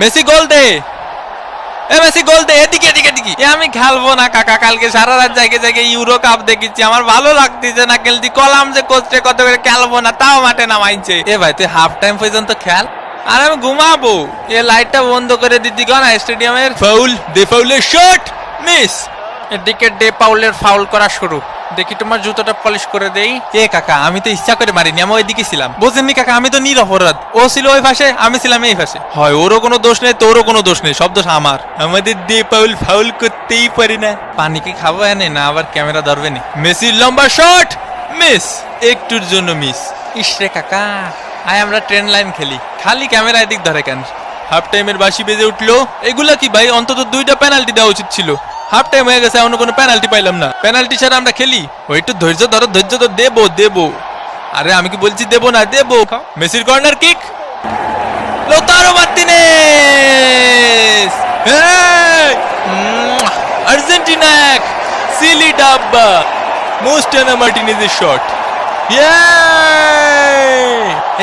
Messi গোল দে। এ Messi গোল দে এদিকে এদিকে এদিকে। এ আমি খেলব না কাকা কালকে সারা রাত জায়গা জায়গায় ইউরো কাপ দেখেছি। আমার ভালো লাগতেছে না খেলতি। কলাম যে কোচে কত করে খেলব না তাও মাঠে নামাইছে। এ ভাই তুই হাফ টাইম পর্যন্ত খেল। আর আমি ঘুমাবো। এ লাইটটা বন্ধ করে দিতি না স্টেডিয়ামের ফাউল দে ফাউলের শট মিস এদিকে ডে পাউলের ফাউল করা শুরু। দেখি তোমার জুতোটা পলিশ করে দেই। এ কাকা? আমি তো ইচ্ছা করে মারিনি আমি ওইদিকে ছিলাম। বোঝেননি কাকা আমি তো নিরপরাধ ও ছিল ওই পাশে আমি ছিলাম এই পাশে। হয় ওরও কোনো দোষ নেই তোরও কোনো দোষ নেই সব দোষ আমার। আমাদের ডে পাউল ফাউল করতেই পারি না। পানি কি খাব এনে না আবার ক্যামেরা ধরবে নি? মেসির লম্বা শট মিস একটুর জন্য মিস। ইসরে কাকা আয় আমরা ট্রেন লাইন খেলি। খালি ক্যামেরা এদিক ধরে কেন? হাফ টাইমের বাসি বেজে উঠল। এগুলা কি ভাই অন্তত দুইটা পেনাল্টি দেওয়া উচিত ছিল। হাফ টাইম হয়ে গেছে, এখনও কোনো পেনাল্টি পাইলাম না। পেনাল্টি ছাড়া আমরা খেলি। ওই একটু ধৈর্য ধরো, ধৈর্য তো দেবো দেবো। আরে আমি কি বলছি, দেবো না, দেবো। মেসির corner kick Lautaro Martinez Argentina এক। সিলি ডাব্বা। মোস্টানা মার্টিনেজের শট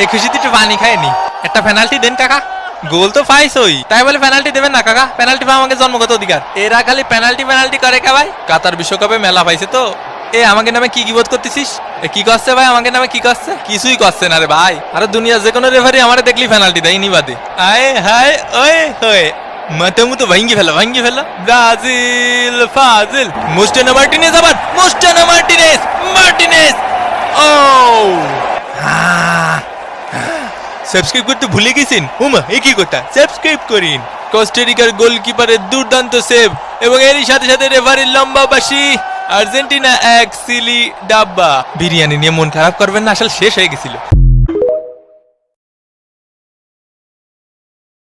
এই খুশিতে একটু পানি খায়নি একটা পেনাল্টি দেন, কাকা। গোল তো পাইছই। তাই বলে পেনাল্টি দেবেন না, কাকা? পেনাল্টি পাওয়া আমাকে জন্মগত অধিকার। এরা খালি পেনাল্টি পেনাল্টি করে কে ভাই? কাতার বিশ্বকাপে মেলা পাইছে তো। এ, আমাকে নামে কি বোধ করতেছিস? কি করছে ভাই? আমাকে নামে কি করছে? কিছুই করছে না রে ভাই। আরে দুনিয়া যে কোনো রেফারি আমারে দেখলি পেনাল্টি দেয় নি বাদে। আয়, হায় ওয়ে হয়ে মাথা মতো ভাঙ্গি ফেলা ভাঙ্গি ফেলা। ব্রাজিল, ফাজিল। মুস্টানা মার্টিনেজ আবার, মুস্টানা মার্টিনেজ। সাবস্ক্রাইব করতে ভুলে গেছেন? উমা একই কথা? সাবস্ক্রাইব করিন। কস্টেরিকার গোলকিপারের দুর্দান্ত সেভ এবং এরই সাথে সাথে রেফারির লম্বা বাসি আর্জেন্টিনা এক, সিলি, ডাব্বা। বিরিয়ানি নিয়ে মন খারাপ করবেন না, আসলে শেষ হয়ে গেছিল।